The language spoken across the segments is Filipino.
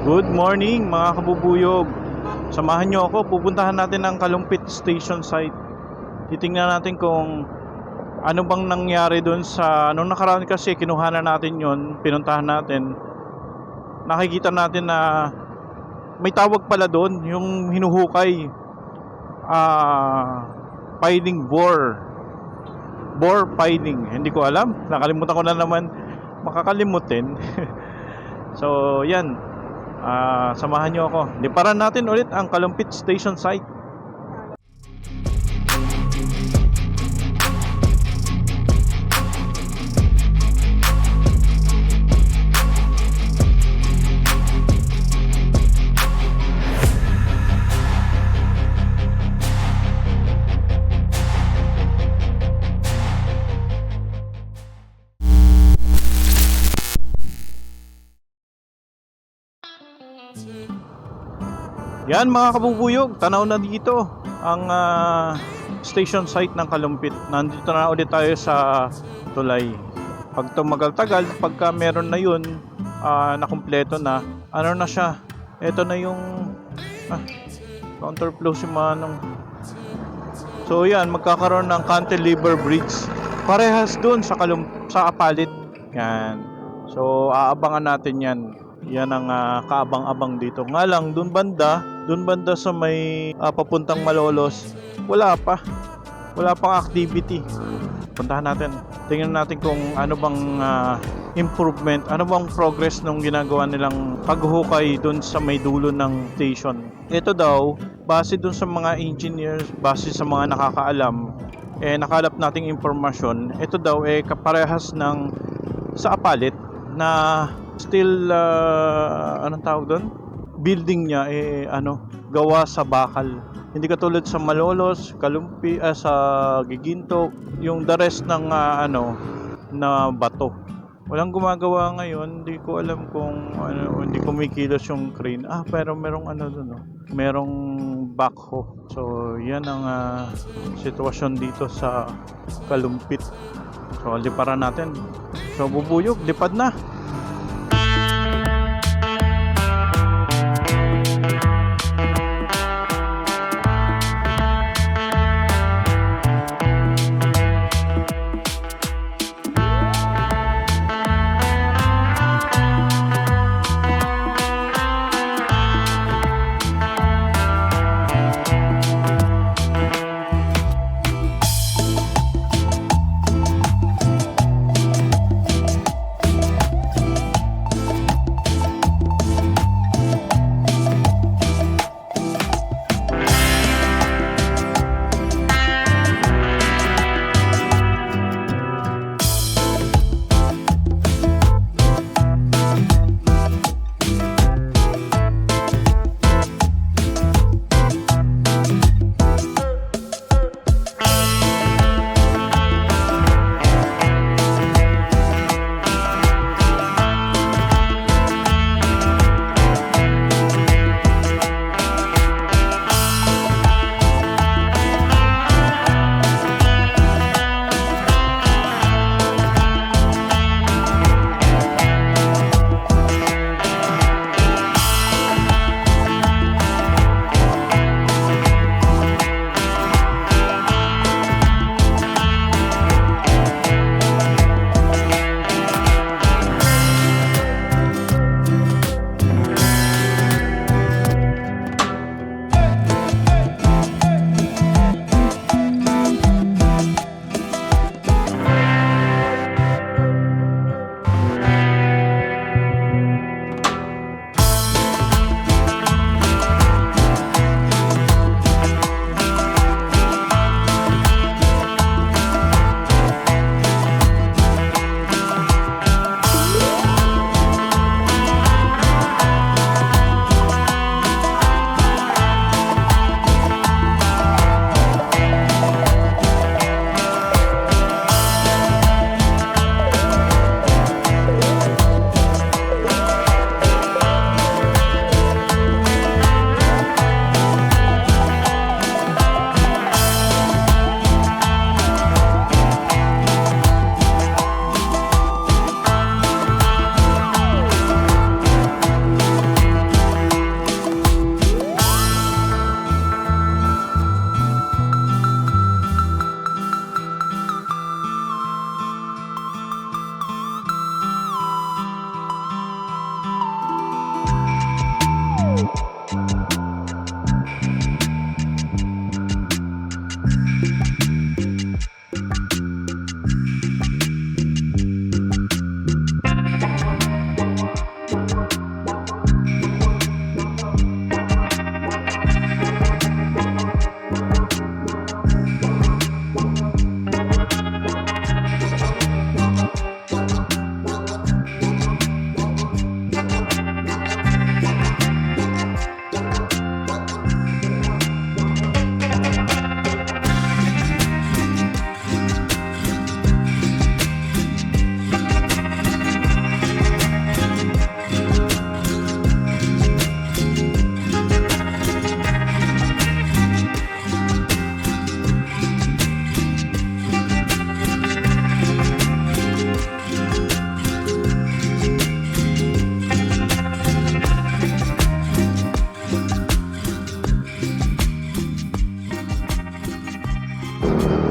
Good morning mga kabubuyog. Samahan nyo ako, pupuntahan natin ang Kalumpit Station site. Titingnan natin kung ano bang nangyari doon sa anong nakaraan kasi kinuha na natin yon, pinuntahan natin. Nakikita natin na may tawag pala doon, yung hinuhukay. Ah, piling bore. Bore piling. Hindi ko alam. Nakalimutan ko na naman makakalimutin. so, yan. Ah, samahan nyo ako. Liparan natin ulit ang Kalumpit Station site. Yan mga kabubuyog, tanaw na dito ang ah, station site ng Kalumpit. Nandito na ulit tayo sa tulay. Pag tumagal-tagal, pagka meron na yun, ah, nakumpleto na, ano na siya, ito na yung ah, counterflow si Manong. So yan, magkakaroon ng cantilever bridge. Parehas doon sa Kalum sa Apalit. Yan. So aabangan natin yan. Yan ang ah, kaabang-abang dito. Nga lang, doon banda, doon banda sa may ah, papuntang Malolos, wala pa. Wala pang activity. Puntahan natin. Tingnan natin kung ano bang ah, improvement, ano bang progress nung ginagawa nilang paghukay doon sa may dulo ng station. Ito daw, base doon sa mga engineers, base sa mga nakakaalam, eh nakalap nating impormasyon, ito daw eh kaparehas ng sa Apalit na still ah, anong tawag doon? Building niya eh ano, gawa sa bakal. Hindi katulad sa Malolos, Kalumpi, ah, sa Giginto, yung the rest ng ah, ano na bato. Walang gumagawa ngayon, hindi ko alam kung ano, hindi kumikilos yung crane. Ah, pero merong ano doon, no? merong backhoe. So, yan ang ah, sitwasyon dito sa Kalumpit. So, liparan natin. So, bubuyog, lipad na.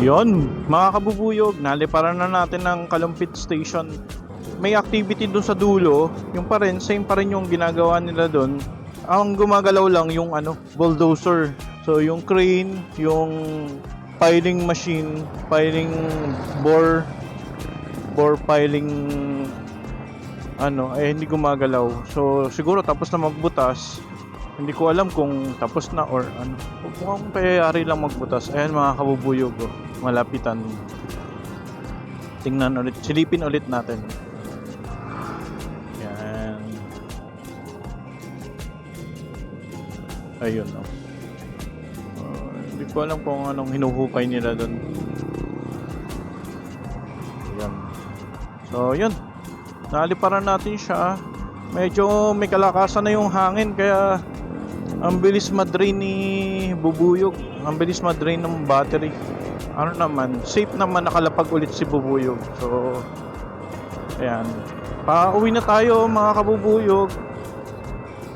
Yon, mga kabubuyog, naliparan na natin ng Kalumpit Station. May activity dun sa dulo, yung pa rin, same pa rin yung ginagawa nila dun. Ang gumagalaw lang yung ano, bulldozer. So yung crane, yung piling machine, piling bore, bore piling ano, eh hindi gumagalaw. So siguro tapos na magbutas. Hindi ko alam kung tapos na or ano. Mukhang payayari lang magbutas. Ayan mga kabubuyog, oh. malapitan. Tingnan ulit, silipin ulit natin. Yan. Ayun, oh. Uh, hindi ko alam kung anong hinuhukay nila doon. Yan. So, yun. Naliparan natin siya. Medyo may kalakasan na yung hangin kaya ang bilis madrain ni Bubuyog. Ang bilis madrain ng battery. Ano naman, safe naman nakalapag ulit si Bubuyog. So, ayan. Pauwi na tayo mga kabubuyog.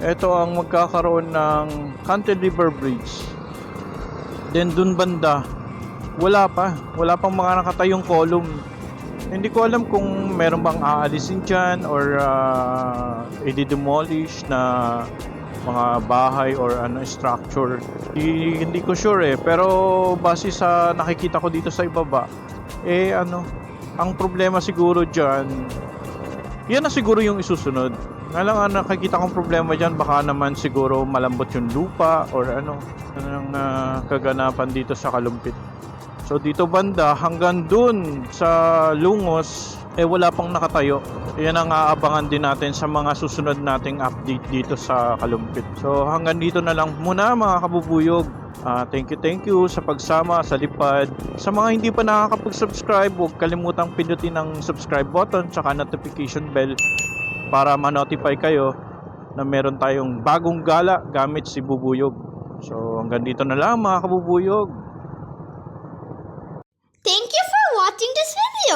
Ito ang magkakaroon ng Cantilever Bridge. Then dun banda, wala pa. Wala pang mga nakatayong column. Hindi ko alam kung meron bang aalisin dyan or uh, i-demolish na mga bahay or ano structure. Di- hindi ko sure eh. Pero base sa nakikita ko dito sa ibaba, eh ano, ang problema siguro dyan, yan na siguro yung isusunod. Nga lang ang nakikita kong problema dyan, baka naman siguro malambot yung lupa or ano, ano ang ah, kaganapan dito sa Kalumpit. So dito banda hanggang dun sa Lungos eh wala pang nakatayo. Yan ang aabangan din natin sa mga susunod nating update dito sa Kalumpit. So hanggang dito na lang muna mga kabubuyog. Ah, thank you, thank you sa pagsama sa lipad. Sa mga hindi pa nakakapag-subscribe, huwag kalimutang pindutin ang subscribe button tsaka notification bell para ma-notify kayo na meron tayong bagong gala gamit si Bubuyog. So hanggang dito na lang mga kabubuyog.